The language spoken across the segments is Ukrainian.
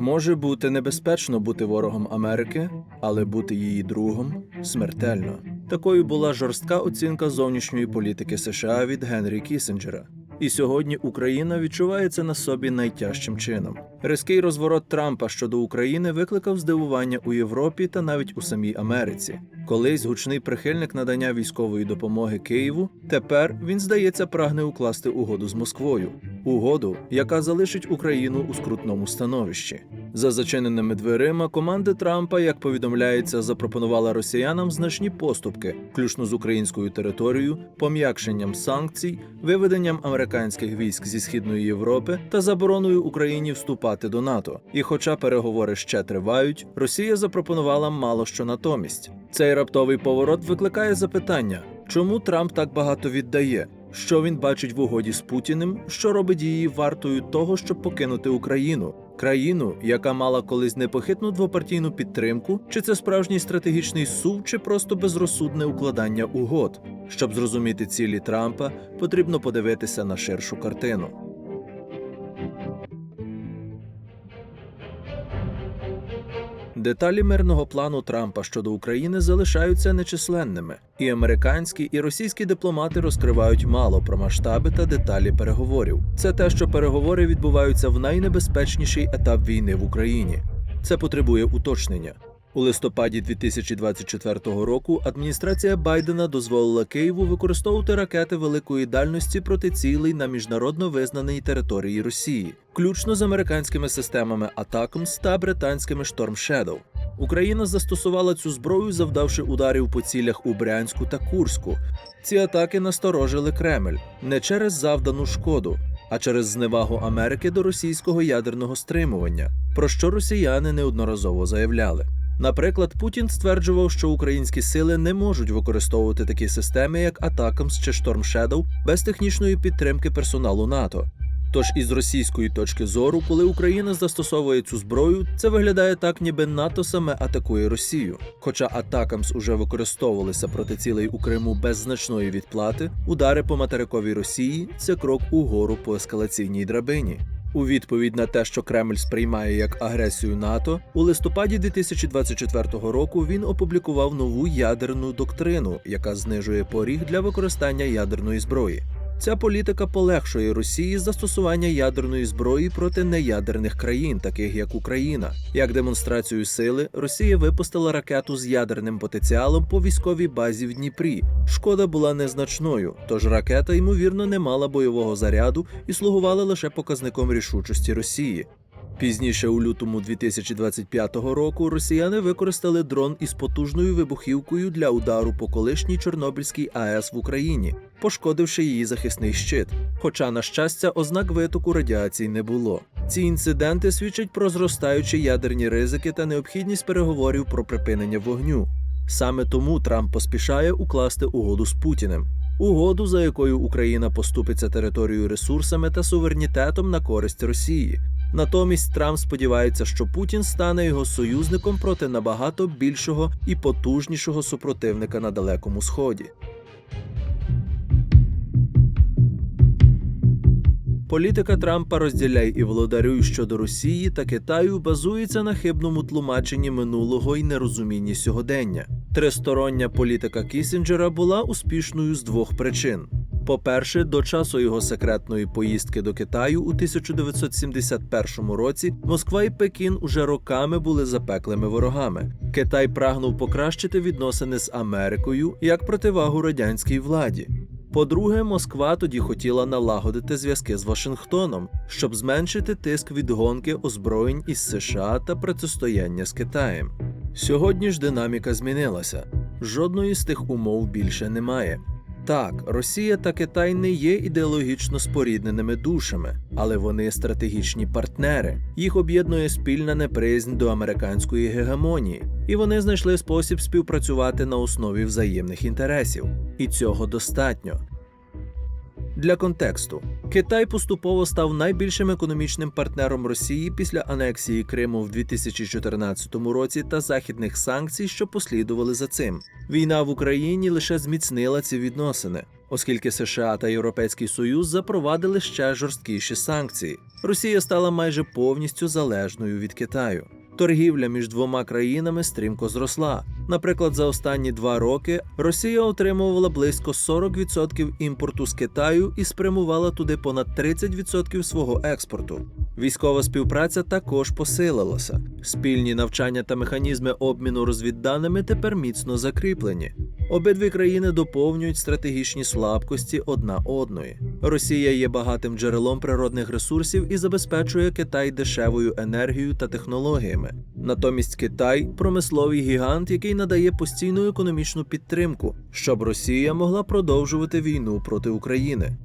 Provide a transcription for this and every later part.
Може бути небезпечно бути ворогом Америки, але бути її другом смертельно. Такою була жорстка оцінка зовнішньої політики США від Генрі Кісінджера. І сьогодні Україна відчувається на собі найтяжчим чином. Різкий розворот Трампа щодо України викликав здивування у Європі та навіть у самій Америці. Колись гучний прихильник надання військової допомоги Києву. Тепер він, здається, прагне укласти угоду з Москвою, угоду, яка залишить Україну у скрутному становищі. За зачиненими дверима команда Трампа, як повідомляється, запропонувала росіянам значні поступки, включно з українською територією, пом'якшенням санкцій, виведенням американських військ зі східної Європи та забороною Україні вступати до НАТО. І, хоча переговори ще тривають, Росія запропонувала мало що натомість. Цей раптовий поворот викликає запитання, чому Трамп так багато віддає. Що він бачить в угоді з Путіним, що робить її вартою того, щоб покинути Україну, країну, яка мала колись непохитну двопартійну підтримку, чи це справжній стратегічний сув, чи просто безрозсудне укладання угод. Щоб зрозуміти цілі Трампа, потрібно подивитися на ширшу картину. Деталі мирного плану Трампа щодо України залишаються нечисленними, і американські і російські дипломати розкривають мало про масштаби та деталі переговорів. Це те, що переговори відбуваються в найнебезпечніший етап війни в Україні. Це потребує уточнення. У листопаді 2024 року адміністрація Байдена дозволила Києву використовувати ракети великої дальності проти цілей на міжнародно визнаній території Росії, включно з американськими системами Атакамс та британськими Storm Shadow. Україна застосувала цю зброю, завдавши ударів по цілях у Брянську та Курську. Ці атаки насторожили Кремль не через завдану шкоду, а через зневагу Америки до російського ядерного стримування, про що росіяни неодноразово заявляли. Наприклад, Путін стверджував, що українські сили не можуть використовувати такі системи, як Атакамс чи Storm Shadow, без технічної підтримки персоналу НАТО. Тож із російської точки зору, коли Україна застосовує цю зброю, це виглядає так, ніби НАТО саме атакує Росію. Хоча Атакамс уже використовувалися проти цілей у Криму без значної відплати, удари по материковій Росії це крок угору по ескалаційній драбині. У відповідь на те, що Кремль сприймає як агресію НАТО, у листопаді 2024 року він опублікував нову ядерну доктрину, яка знижує поріг для використання ядерної зброї. Ця політика полегшує Росії застосування ядерної зброї проти неядерних країн, таких як Україна. Як демонстрацію сили, Росія випустила ракету з ядерним потенціалом по військовій базі в Дніпрі. Шкода була незначною, тож ракета ймовірно не мала бойового заряду і слугувала лише показником рішучості Росії. Пізніше, у лютому 2025 року, росіяни використали дрон із потужною вибухівкою для удару по колишній Чорнобильській АЕС в Україні, пошкодивши її захисний щит. Хоча, на щастя, ознак витоку радіації не було. Ці інциденти свідчать про зростаючі ядерні ризики та необхідність переговорів про припинення вогню. Саме тому Трамп поспішає укласти угоду з Путіним. Угоду, за якою Україна поступиться територією ресурсами та суверенітетом на користь Росії. Натомість Трамп сподівається, що Путін стане його союзником проти набагато більшого і потужнішого супротивника на Далекому Сході. Політика Трампа розділяй і володарюй щодо Росії та Китаю базується на хибному тлумаченні минулого і нерозумінні сьогодення. Тристороння політика Кісінджера була успішною з двох причин. По-перше, до часу його секретної поїздки до Китаю у 1971 році Москва і Пекін уже роками були запеклими ворогами. Китай прагнув покращити відносини з Америкою як противагу радянській владі. По-друге, Москва тоді хотіла налагодити зв'язки з Вашингтоном, щоб зменшити тиск від гонки озброєнь із США та протистояння з Китаєм. Сьогодні ж динаміка змінилася. Жодної з тих умов більше немає. Так, Росія та Китай не є ідеологічно спорідненими душами, але вони стратегічні партнери. Їх об'єднує спільна неприязнь до американської гегемонії, і вони знайшли спосіб співпрацювати на основі взаємних інтересів. І цього достатньо. Для контексту Китай поступово став найбільшим економічним партнером Росії після анексії Криму в 2014 році та західних санкцій, що послідували за цим. Війна в Україні лише зміцнила ці відносини. оскільки США та Європейський Союз запровадили ще жорсткіші санкції. Росія стала майже повністю залежною від Китаю. Торгівля між двома країнами стрімко зросла. Наприклад, за останні два роки Росія отримувала близько 40% імпорту з Китаю і спрямувала туди понад 30% свого експорту. Військова співпраця також посилилася. Спільні навчання та механізми обміну розвідданими тепер міцно закріплені. Обидві країни доповнюють стратегічні слабкості одна одної. Росія є багатим джерелом природних ресурсів і забезпечує Китай дешевою енергією та технологіями. Натомість Китай промисловий гігант, який надає постійну економічну підтримку, щоб Росія могла продовжувати війну проти України.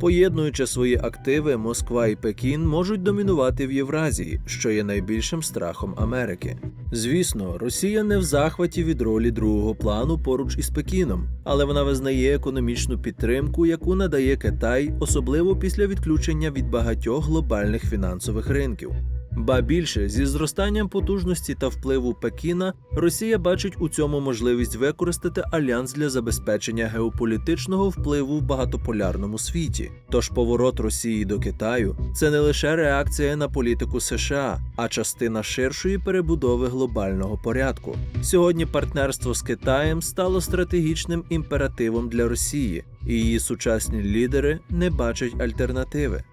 Поєднуючи свої активи, Москва і Пекін можуть домінувати в Євразії, що є найбільшим страхом Америки. Звісно, Росія не в захваті від ролі другого плану поруч із Пекіном, але вона визнає економічну підтримку, яку надає Китай, особливо після відключення від багатьох глобальних фінансових ринків. Ба більше зі зростанням потужності та впливу Пекіна Росія бачить у цьому можливість використати альянс для забезпечення геополітичного впливу в багатополярному світі. Тож поворот Росії до Китаю це не лише реакція на політику США, а частина ширшої перебудови глобального порядку. Сьогодні партнерство з Китаєм стало стратегічним імперативом для Росії, і її сучасні лідери не бачать альтернативи.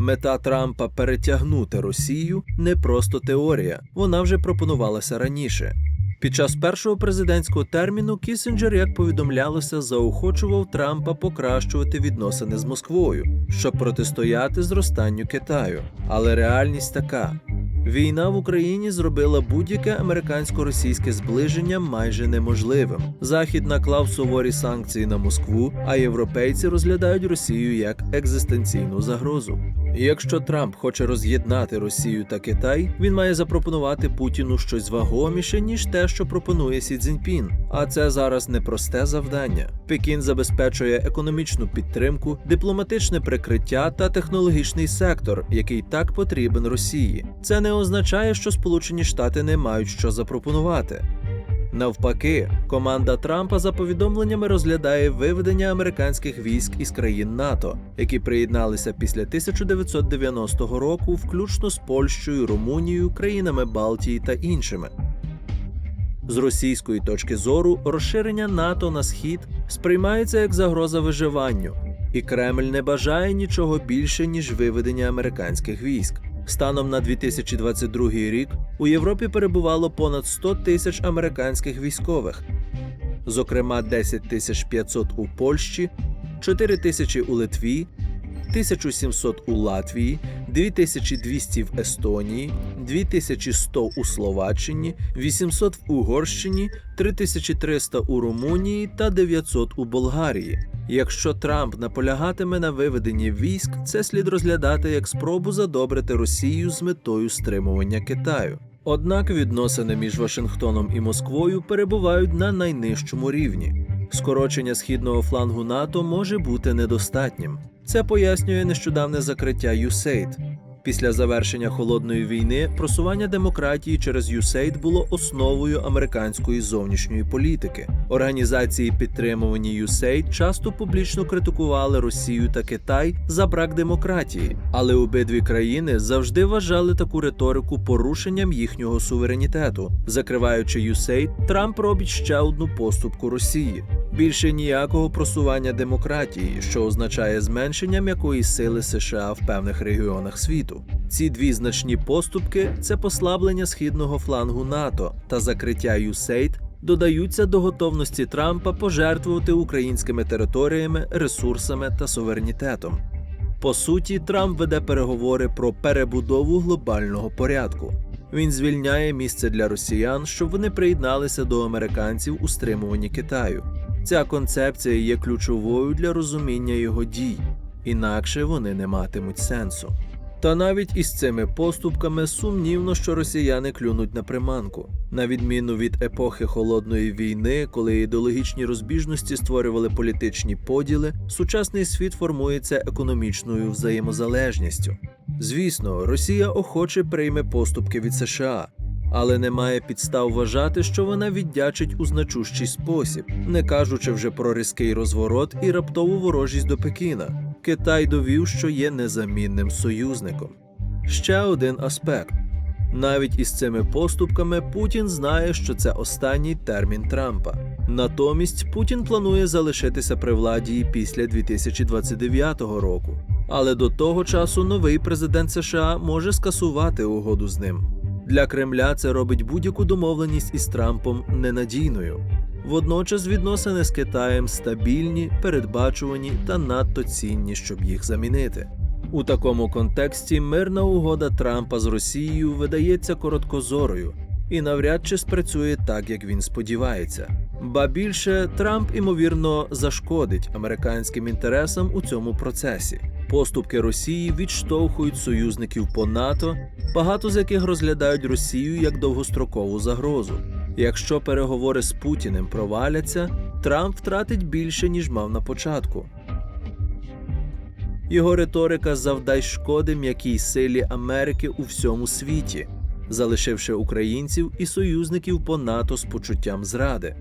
Мета Трампа перетягнути Росію не просто теорія, вона вже пропонувалася раніше. Під час першого президентського терміну Кісінджер, як повідомлялося, заохочував Трампа покращувати відносини з Москвою, щоб протистояти зростанню Китаю. Але реальність така: Війна в Україні зробила будь-яке американсько-російське зближення майже неможливим. Захід наклав суворі санкції на Москву, а європейці розглядають Росію як екзистенційну загрозу. Якщо Трамп хоче роз'єднати Росію та Китай, він має запропонувати Путіну щось вагоміше ніж те, що пропонує Сі Цзіньпін. А це зараз непросте завдання. Пекін забезпечує економічну підтримку, дипломатичне прикриття та технологічний сектор, який так потрібен Росії. Це не означає, що Сполучені Штати не мають що запропонувати. Навпаки, команда Трампа за повідомленнями розглядає виведення американських військ із країн НАТО, які приєдналися після 1990 року, включно з Польщею, Румунією, країнами Балтії та іншими. З російської точки зору розширення НАТО на схід сприймається як загроза виживанню, і Кремль не бажає нічого більше ніж виведення американських військ. Станом на 2022 рік у Європі перебувало понад 100 тисяч американських військових, зокрема 10 тисяч 500 у Польщі, 4 тисячі у Литві, 1700 у Латвії, 2200 в Естонії, 2100 у Словаччині, 800 в Угорщині, 3300 у Румунії та 900 у Болгарії. Якщо Трамп наполягатиме на виведенні військ, це слід розглядати як спробу задобрити Росію з метою стримування Китаю. Однак відносини між Вашингтоном і Москвою перебувають на найнижчому рівні. Скорочення східного флангу НАТО може бути недостатнім. Це пояснює нещодавне закриття USAID. Після завершення холодної війни просування демократії через USAID було основою американської зовнішньої політики. Організації, підтримувані USAID, часто публічно критикували Росію та Китай за брак демократії, але обидві країни завжди вважали таку риторику порушенням їхнього суверенітету. Закриваючи USAID, Трамп робить ще одну поступку Росії. Більше ніякого просування демократії, що означає зменшення м'якої сили США в певних регіонах світу. Ці дві значні поступки це послаблення східного флангу НАТО та закриття USAID додаються до готовності Трампа пожертвувати українськими територіями, ресурсами та суверенітетом. По суті, Трамп веде переговори про перебудову глобального порядку. Він звільняє місце для росіян, щоб вони приєдналися до американців у стримуванні Китаю. Ця концепція є ключовою для розуміння його дій, інакше вони не матимуть сенсу. Та навіть із цими поступками сумнівно, що росіяни клюнуть на приманку. На відміну від епохи холодної війни, коли ідеологічні розбіжності створювали політичні поділи, сучасний світ формується економічною взаємозалежністю. Звісно, Росія охоче прийме поступки від США. але немає підстав вважати, що вона віддячить у значущий спосіб, не кажучи вже про різкий розворот і раптову ворожість до Пекіна. Китай довів, що є незамінним союзником. Ще один аспект. Навіть із цими поступками Путін знає, що це останній термін Трампа. Натомість Путін планує залишитися при владі і після 2029 року. Але до того часу новий президент США може скасувати угоду з ним. Для Кремля це робить будь-яку домовленість із Трампом ненадійною. Водночас відносини з Китаєм стабільні, передбачувані та надто цінні, щоб їх замінити. У такому контексті мирна угода Трампа з Росією видається короткозорою і навряд чи спрацює так, як він сподівається. Ба більше Трамп імовірно зашкодить американським інтересам у цьому процесі. Поступки Росії відштовхують союзників по НАТО, багато з яких розглядають Росію як довгострокову загрозу. Якщо переговори з Путіним проваляться, Трамп втратить більше ніж мав на початку. Його риторика завдай шкоди м'якій силі Америки у всьому світі, залишивши українців і союзників по НАТО з почуттям зради.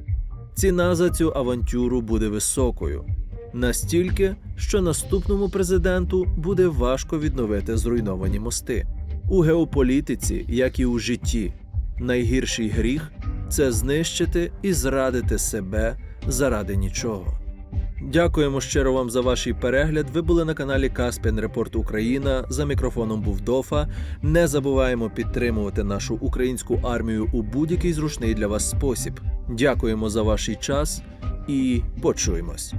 Ціна за цю авантюру буде високою, настільки, що наступному президенту буде важко відновити зруйновані мости. У геополітиці, як і у житті, найгірший гріх це знищити і зрадити себе заради нічого. Дякуємо щиро вам за ваш перегляд. Ви були на каналі Каспіан Репорт Україна. За мікрофоном був Дофа. Не забуваємо підтримувати нашу українську армію у будь-який зручний для вас спосіб. Дякуємо за ваш час і почуємось.